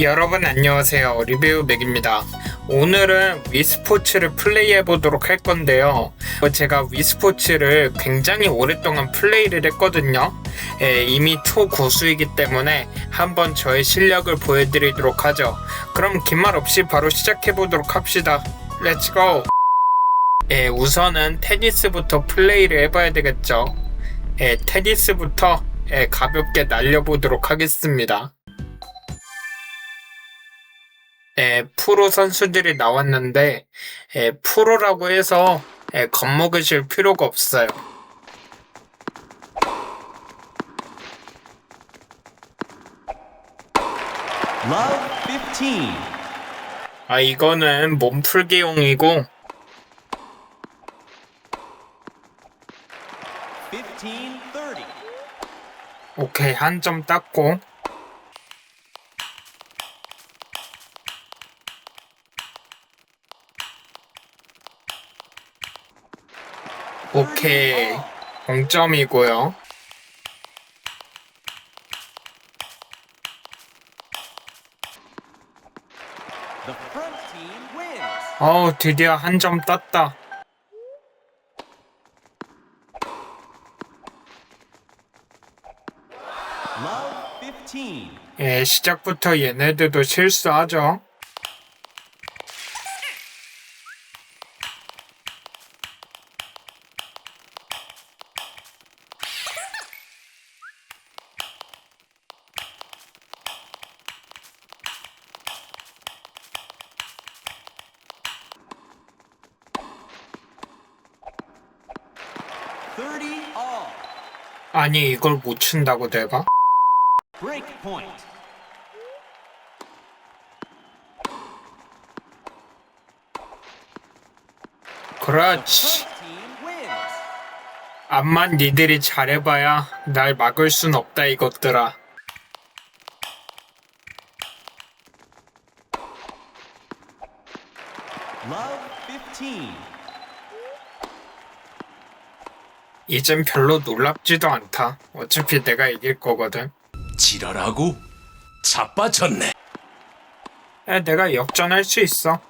여러분 안녕하세요. 리뷰 맥입니다. 오늘은 위스포츠를 플레이해 보도록 할 건데요. 어, 제가 위스포츠를 굉장히 오랫동안 플레이를 했거든요. 예, 이미 초고수이기 때문에 한번 저의 실력을 보여드리도록 하죠. 그럼 긴 말 없이 바로 시작해 보도록 합시다. 렛츠고 예, 우선은 테니스부터 플레이를 해봐야 되겠죠. 예, 테니스부터 예, 가볍게 날려보도록 하겠습니다 예, 프로 선수들이 나왔는데 예, 프로라고 해서 예, 겁먹으실 필요가 없어요. Love 15. 아 이거는 몸풀기용이고 15 30. 오케이 한 점 땄고 오케이 0점이고요. The front team wins. 어우 드디어 한 점 땄다. Love 15. 예, 시작부터 얘네들도 실수하죠. 아니 이걸 못 친다고 내가? 그렇지. 암만 니들이 잘해봐야 날 막을 순 없다 이것들아. Love 15. 이젠 별로 놀랍지도 않다. 어차피 내가 이길 거거든. 지랄하고 자빠졌네. 야, 내가 역전할 수 있어.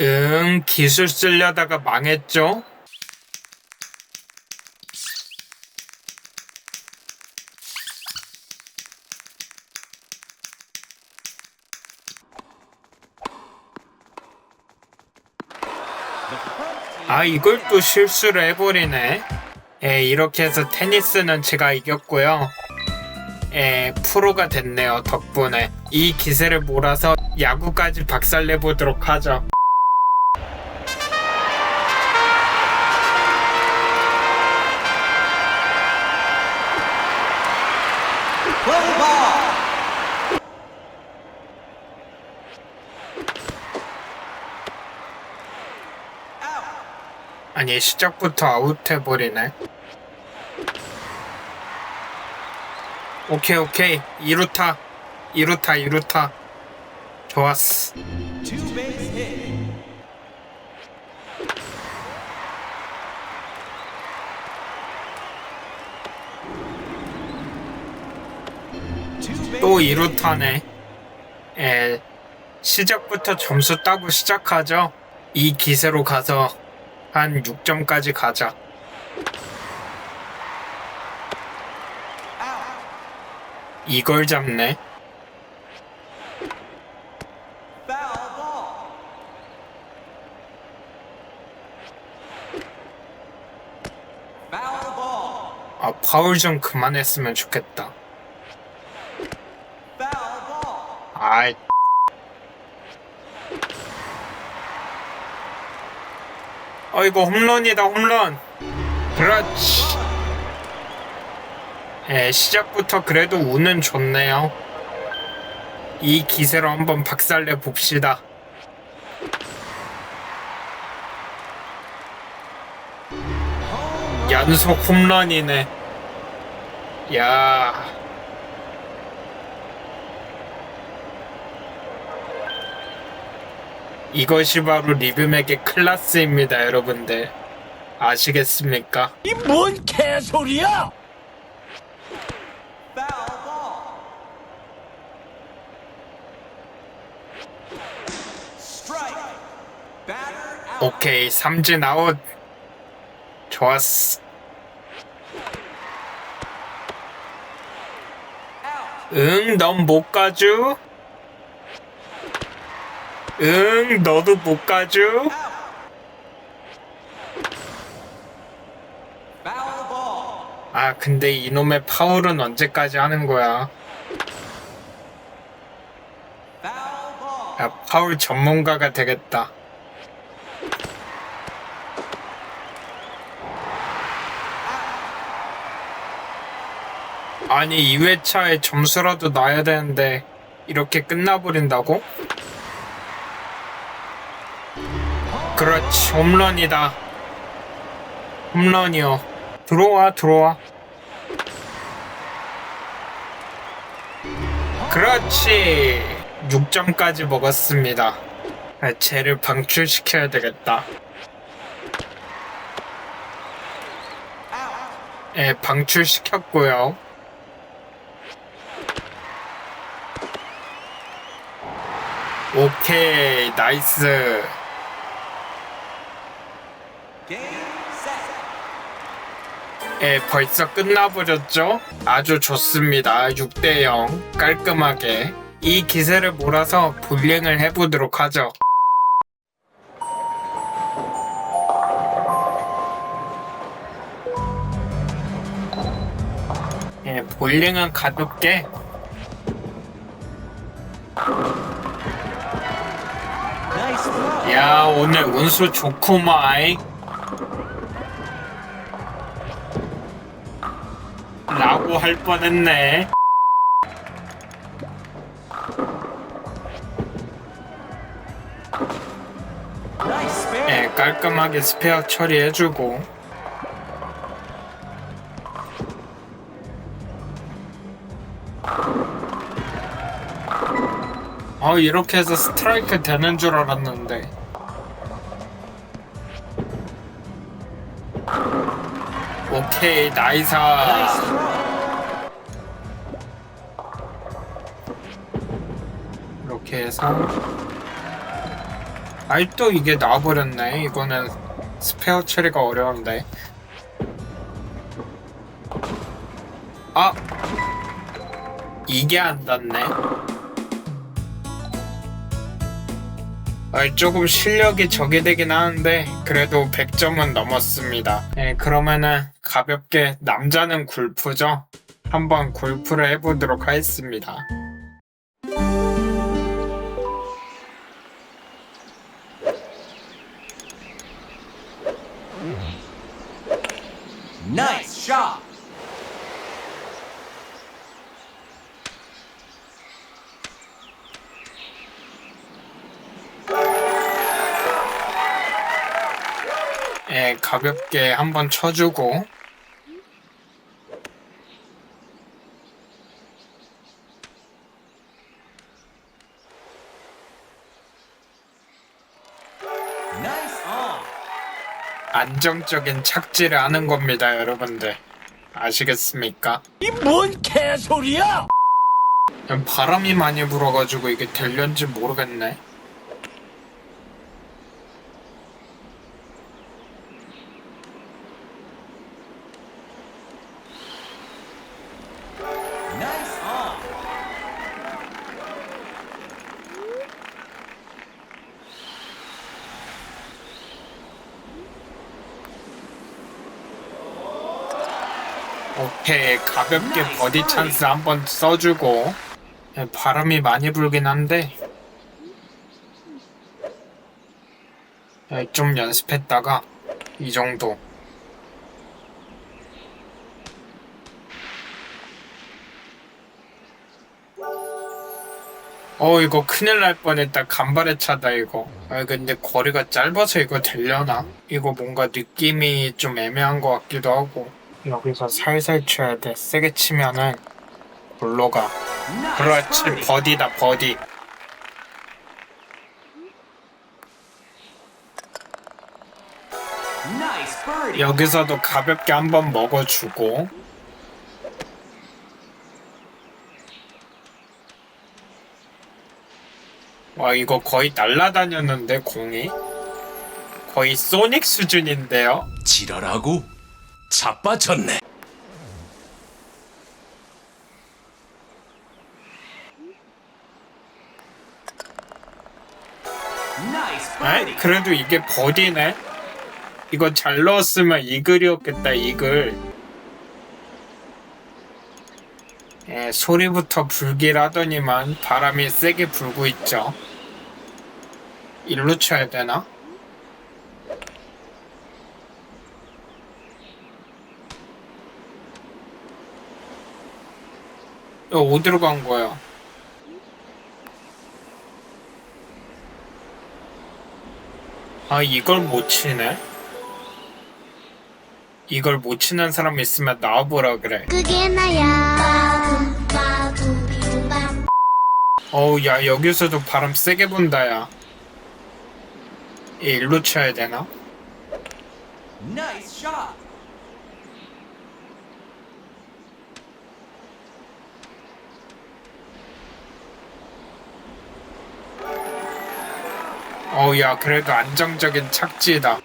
응, 기술 쓰려다가 망했죠? 아, 이걸 또 실수를 해버리네. 예, 이렇게 해서 테니스는 제가 이겼고요. 예, 프로가 됐네요, 덕분에. 이 기세를 몰아서 야구까지 박살내보도록 하죠. 아니, 시작부터 아웃해버리네. 오케이, 오케이. 2루타. 2루타, 2루타. 좋았어. 또. 2루타네. 에, 시작부터 점수 따고 시작하죠. 이 기세로 가서 한 6점까지 가자. 이걸 잡네. 아, 파울 좀 그만했으면 좋겠다. 아이. 어, 이거 홈런이다, 홈런. 그렇지. 예, 시작부터 그래도 운은 좋네요. 이 기세로 한번 박살내 봅시다. 연속 홈런이네. 야. 이것이 바로 리뷰맥의 클라스입니다, 여러분들. 아시겠습니까? 이 뭔 개소리야! 오케이, 삼진 아웃. 좋았어. 응, 넌 못 가주? 응, 너도 못 ball. 아, 근데 이놈의 파울은 언제까지 하는 거야? 야, 파울 전문가가 되겠다. 아니, 2회차에 점수라도 나야 되는데, 이렇게 끝나버린다고? 그렇지, 홈런이다. 홈런이요. 들어와, 들어와. 그렇지. 6점까지 먹었습니다. 아, 쟤를 방출시켜야 되겠다. 예, 방출시켰고요. 오케이, 나이스. 예, 벌써 끝나버렸죠? 아주 좋습니다. 6대0. 깔끔하게. 이 기세를 몰아서 볼링을 해보도록 하죠. 예, 볼링은 가볍게. 야, 오늘 운수 좋구마이. 라고 할 뻔했네. 예, 깔끔하게 스페어 처리해주고. 아, 이렇게 해서 스트라이크 되는 줄 알았는데. 오케이, 나이사. 이렇게 해서. 아이, 또 이게 나와버렸네. 이거는 스페어 처리가 어려운데. 아! 이게 안 닿네. 조금 실력이 적이 되긴 하는데 그래도 100점은 넘었습니다. 예, 그러면은 가볍게 남자는 골프죠? 한번 골프를 해보도록 하겠습니다. 예, 가볍게 한번 쳐주고. 안정적인 착지를 하는 겁니다, 여러분들. 아시겠습니까? 이 뭔 개소리야? 바람이 많이 불어가지고 이게 될련지 모르겠네. 오케이, 가볍게 버디 찬스 한번 써주고. 예, 바람이 많이 불긴 한데. 예, 좀 연습했다가 이 정도. 어 이거 큰일 날 뻔했다 간발의 차다 이거 아 근데 거리가 짧아서 이거 되려나? 이거 뭔가 느낌이 좀 애매한 것 같기도 하고 여기서 살살 쳐야 돼. 세게 치면은 골로 가. 그렇지, 버디다, 버디. 여기서도 가볍게 한번 먹어주고 와 이거 거의 날라다녔는데 공이 거의 소닉 수준인데요 지랄하고 자빠졌네. 아이. 그래도 이게 버디네 이거 잘 넣었으면 이글이었겠다 이글 예, 소리부터 불길 하더니만 바람이 세게 불고 있죠 일로 쳐야 되나? 이거 어디로 간 거야? 아 이걸 못 치네? 이걸 못 치는 사람 있으면 나와보라 그래 그게 나야 어우 야 여기서도 바람 세게 분다 야 얘 일로 쳐야 되나? Nice shot. 어우 야 그래도 안정적인 착지다.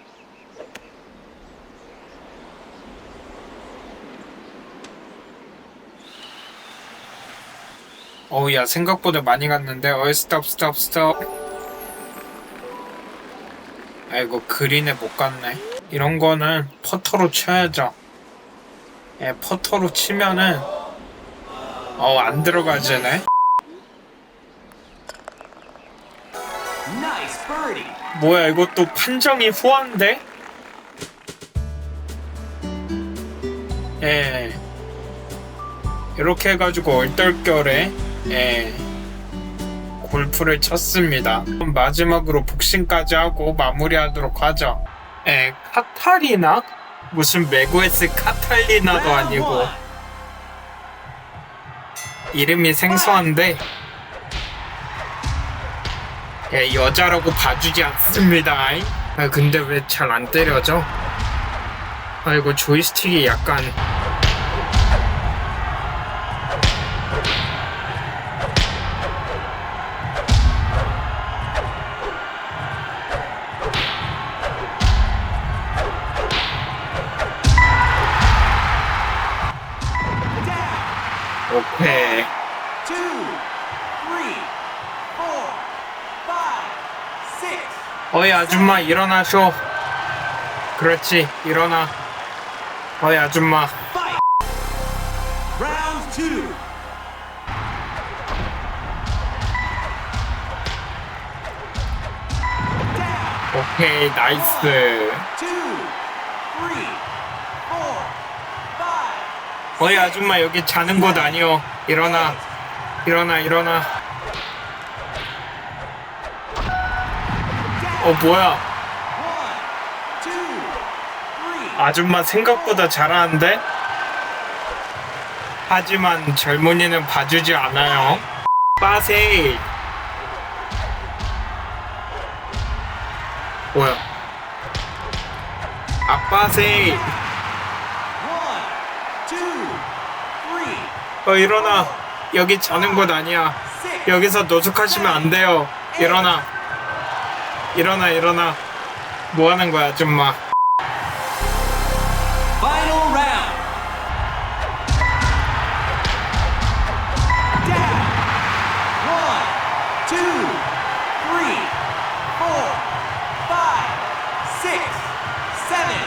어우 야 생각보다 많이 갔는데? 어이 스톱 스톱 스톱. 아이고 그린에 못 갔네. 이런 거는 퍼터로 쳐야죠. 예 퍼터로 치면은 어우 안 들어가지네 뭐야 이것도 판정이 후한데? 예. 이렇게 해가지고 얼떨결에 예. 골프를 쳤습니다. 마지막으로 복싱까지 하고 마무리하도록 하죠. 예 카탈리나? 무슨 메고에스 카탈리나도 아니고. 이름이 생소한데 예, 여자라고 봐주지 않습니다. 아, 근데 왜 잘 안 때려져? 아이고 조이스틱이 약간 어이 아줌마 일어나쇼. 그렇지 일어나. 어이 아줌마. 오케이 나이스. 어이 아줌마 여기 자는 곳 아니오. 일어나. 일어나 일어나. 어 뭐야? 아줌마 생각보다 잘하는데? 하지만 젊은이는 봐주지 않아요. 빠세이. 뭐야? 아빠세이. 어 일어나. 여기 자는 곳 아니야. 여기서 노숙하시면 안 돼요. 일어나. 일어나 일어나. 뭐 하는 거야 아줌마? Final round. Down. One, two, three, four, five, six, seven,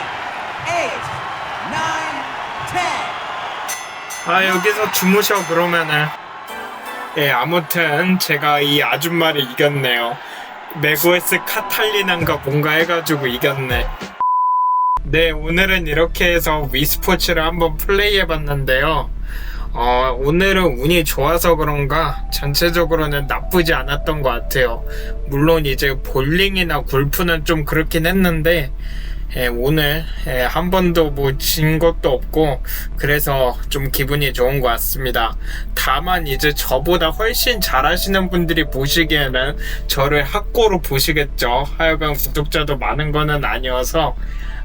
eight, nine, ten. 아 여기서 주무셔 그러면은 예 아무튼 제가 이 아줌마를 이겼네요 메고에스 카탈리난가 뭔가 해가지고 이겼네. 네 오늘은 이렇게 해서 위스포츠를 한번 플레이해봤는데요. 어, 오늘은 운이 좋아서 그런가 전체적으로는 나쁘지 않았던 것 같아요. 물론 이제 볼링이나 골프는 좀 그렇긴 했는데 예, 오늘 예, 한 번도 뭐 진 것도 없고 그래서 좀 기분이 좋은 것 같습니다. 다만 이제 저보다 훨씬 잘하시는 분들이 보시기에는 저를 학고로 보시겠죠. 하여간 구독자도 많은 거는 아니어서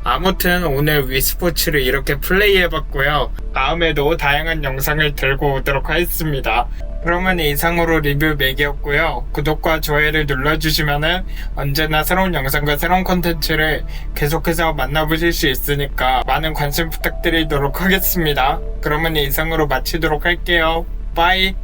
아무튼 오늘 위스포츠를 이렇게 플레이해봤고요. 다음에도 다양한 영상을 들고 오도록 하겠습니다. 그러면 이상으로 리뷰 맥이었고요. 구독과 좋아요를 눌러주시면은 언제나 새로운 영상과 새로운 콘텐츠를 계속해서 만나보실 수 있으니까 많은 관심 부탁드리도록 하겠습니다. 그러면 이상으로 마치도록 할게요. 빠이!